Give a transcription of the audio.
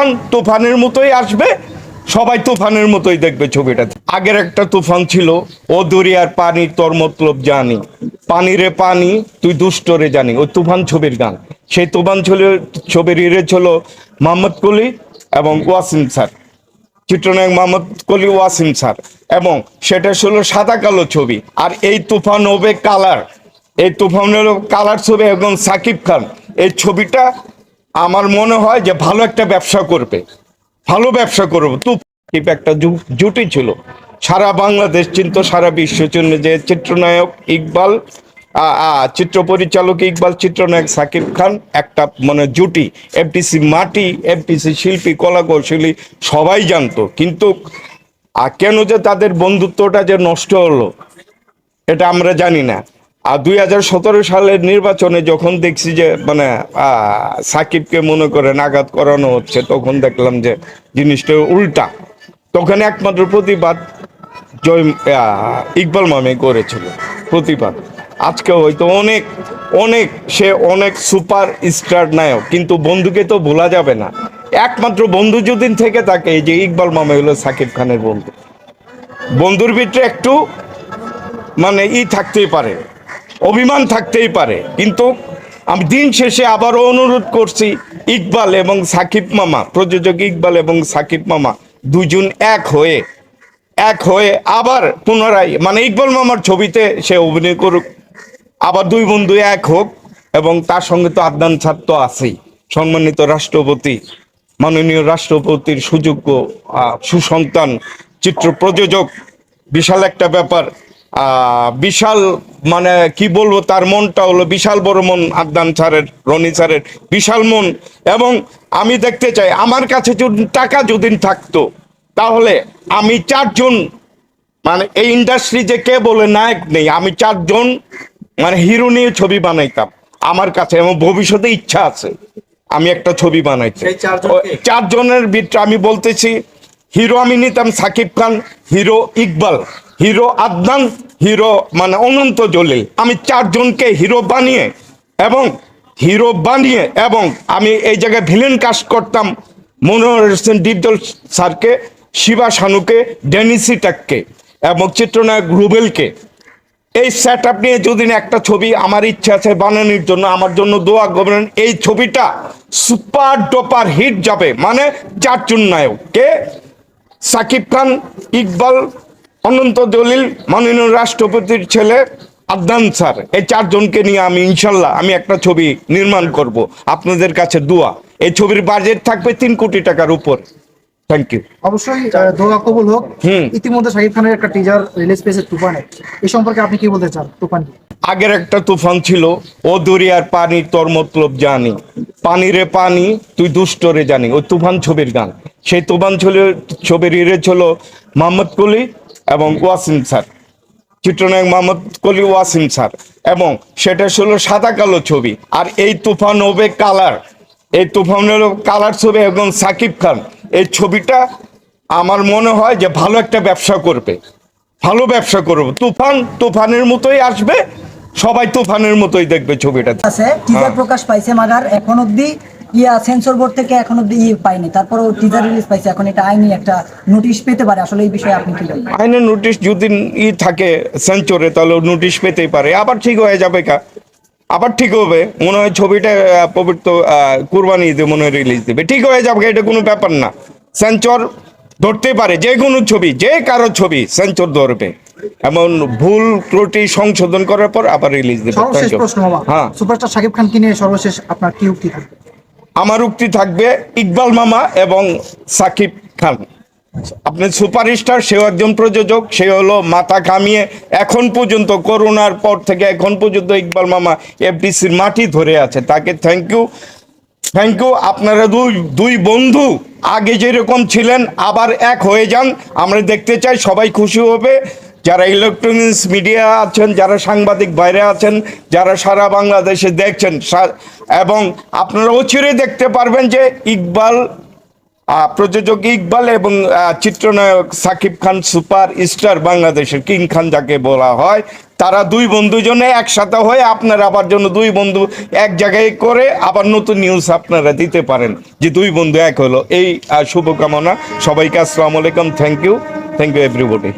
তুফান তুফানের মতোই আসবে, সবাই তুফানের মতোই দেখবে ছবিটা। আগের একটা তুফান ছিল, ও দরিয়ার পানি তোর মতলব জানি। পানি রে পানি, তুই দুষ্টরে জানি। ওই তুফান ছবির গান। সেই তুফান ছিল ছবির ইরে ছিল মোহাম্মদ কলি এবং ওয়াসিম স্যার। চিত্রনায়ক মোহাম্মদ কলি, ওয়াসিম স্যার। এবং সেটা ছিল সাদা কালো ছবি। আর এই তুফান হবে কালার। এই তুফান হলো কালার ছবি এবং সাকিব খান। এই ছবিটা আমার মনে হয় যে ভালো একটা ব্যবসা করবে। ভালো ব্যবসা করব। তুফান একটা জুটি ছিল। সারা বাংলাদেশ চিন্ত, সারা বিশ্ব চিন্ত যে চিত্রনায়ক ইকবাল চিত্র পরিচালক ইকবাল, চিত্রনায়ক সাকিব খান একটা মানে জুটি। এফটিসি মাটি এফটিসি শিল্পী, কলা কৌশলী, সবাই জানতো। কিন্তু কেন যে তাদের বন্ধুত্বটা যে নষ্ট হলো, এটা আমরা জানি না। আর দুই হাজার সতেরো সালের নির্বাচনে যখন দেখছি যে মানে সাকিবকে মনে করেন আঘাত করানো হচ্ছে, তখন দেখলাম যে জিনিসটা উল্টা। তখন একমাত্র প্রতিবাদ জয় ইকবাল মামে করেছিল, প্রতিবাদ। আজকে হয়তো অনেক অনেক, সে অনেক সুপার স্টার নায়ক, কিন্তু বন্ধুকে তো ভোলা যাবে না। একমাত্র বন্ধু যদি থেকে থাকে যে ইকবাল মামা হলো সাকিব খানের বন্ধু। বন্ধুর ভিতরে একটু মানে ই থাকতেই পারে। অভিমান থাকতেই পারে। কিন্তু আমি দিন শেষে আবারও অনুরোধ করছি, ইকবাল এবং সাকিব মামা, প্রযোজক ইকবাল এবং সাকিব মামা দুজন এক হয়ে এক হয়ে আবার পুনরায় মানে ইকবাল মামার ছবিতে সে অভিনয় করুক, আবার দুই বন্ধু এক হোক, এবং তার সঙ্গে তো আদনান ছাত্র আছেই। সম্মানিত রাষ্ট্রপতি, মাননীয় রাষ্ট্রপতির সুযোগ্য সুসন্তান, চিত্র প্রযোজক, বিশাল একটা ব্যাপার। বিশাল মানে কি বলব তার মনটা হলো বিশাল বড় মন আদনান স্যারের রনি স্যারের বিশাল মন। এবং আমি দেখতে চাই আমার কাছে যদি টাকা যদি থাকতো তাহলে আমি চারজন মানে এই ইন্ডাস্ট্রি যে কে বলে নায়ক নেই আমি চারজন মানে হিরো নিয়ে ছবি বানাইতাম আমার কাছে এবং ভবিষ্যতে ইচ্ছা আছে আমি একটা ছবি বানাইছি? চারজনের ভিতরে আমি বলতেছি হিরো আমি নিতাম Shakib Khan hero Iqbal. Hero Adnan, hero মানে অনন্ত জলিল। আমি চারজনকে হিরো বানিয়ে এবং হিরো বানিয়ে এবং আমি এই জায়গায় ভিলেন কাস্ট করতাম মনোহর হোসেন ডিপদল স্যারকে, শিবা শানুকে ডেনিসি টাককে এবং চিত্রনায়ক রুবেলকে। এই সেট আপ নিয়ে যদি একটা ছবি আমার ইচ্ছা আছে বানানোর জন্য, আমার জন্য দোয়া করবেন, এই ছবিটা সুপার ডোপার হিট যাবে। মানে চারজন নায়ক কে সাকিব খান, ইকবাল অনন্ত দলিল মাননীয় রাষ্ট্রপতির ছেলে আদনান স্যার। এই চারজনকে নিয়ে আমি ইনশাল্লাহ আমি একটা ছবি নির্মাণ করব। আপনাদের কাছে দোয়া। এই ছবির বাজেট থাকবে তিন কোটি টাকার উপর। থ্যাংক ইউ অবশ্যই দোয়া কবুল হোক। ইতিমধ্যে শাকিব খানের একটা টিজার রিলিজ পেয়েছে তুফানে এই সম্পর্কে আপনি কি বলতে চান তুফান আগের একটা তুফান ছিল ও দরিয়ার পানি তোর মতলব জানি। পানি রে পানি তুই দুষ্টরে জানি। ওই তুফান ছবির গান। সেই তুফান ছিল ছবির ইরে ছিল মোহাম্মদ কলি এবং ওয়াসিম স্যার। চিত্রনায়ক মোহাম্মদ কলি ওয়াসিম স্যার। এবং সেটা ছিল সাদা কালো ছবি। আর এই তুফান হবে কালার। এই তুফান হলো কালার ছবি এবং সাকিব খান। এই ছবিটা আমার মনে হয় যে ভালো একটা ব্যবসা করবে। ভালো ব্যবসা করব। তুফান তুফানের মতোই আসবে। সবাই তুফানের মতোই দেখবে ছবিটা আছে টিজার হ্যাঁ। প্রকাশ পাইছে মাগার। এখন অব্দি ইয়া সেন্সর বোর্ড থেকে এখন অব্দি ই পাইনি। তারপরে টিজার রিলিজ পাইছে। এখন এটা আইনি একটা নোটিশ পেতে পারে। আসলে এই বিষয়ে আপনি কি বলেন? আইনের নোটিশ যদি ই থাকে সেঞ্চরে তাহলে নোটিশ পেতেই পারে। আবার ঠিক হয়ে যাবে কা? আবার ঠিক হবে। মনে হয় ছবিটা পবিত্র কুরবানি ঈদে মনে হয় রিলিজ দেবে। ঠিক হয়ে যাবে এটা কোনো ব্যাপার না। সেঞ্চর ধরতে পারে। যে কোনো ছবি যে কারও ছবি সেঞ্চর ধরবে। এমন ভুল ত্রুটি সংশোধন করার পর আবার রিলিজ দেবে। সর্বশেষ প্রশ্ন হ্যাঁ। সুপারস্টার শাকিব খানকে নিয়ে সর্বশেষ আপনার কি উক্তি থাকবে? আমার উক্তি থাকবে ইকবাল মামা এবং সাকিব খান। আপনি সুপারস্টার, সেও একজন প্রযোজক, সে হলো মাথা কামিয়ে এখন পর্যন্ত, করোনার পর থেকে এখন পর্যন্ত ইকবাল মামা এফডিসির মাটি ধরে আছে। তাকে থ্যাংক ইউ থ্যাংক ইউ আপনারা দুই দুই বন্ধু আগে যেরকম ছিলেন, আবার এক হয়ে যান। আমরা দেখতে চাই সবাই খুশি হবে। যারা ইলেকট্রনিক্স মিডিয়া আছেন, যারা সাংবাদিক বাইরে আছেন, যারা সারা বাংলাদেশে দেখছেন এবং আপনারা অচিরে দেখতে পারবেন যে ইকবাল প্রযোজক ইকবাল এবং চিত্রনায়ক সাকিব খান সুপার স্টার বাংলাদেশের কিং খান যাকে বলা হয়, তারা দুই বন্ধু জন্য একসাথে হয়ে আপনারা আবার জন্য দুই বন্ধু এক জায়গায় করে আবার নতুন নিউজ আপনারা দিতে পারেন। যে দুই বন্ধু এক হলো। এই শুভকামনা। সবাইকে আসসালামু আলাইকুম। Thank you thank you everybody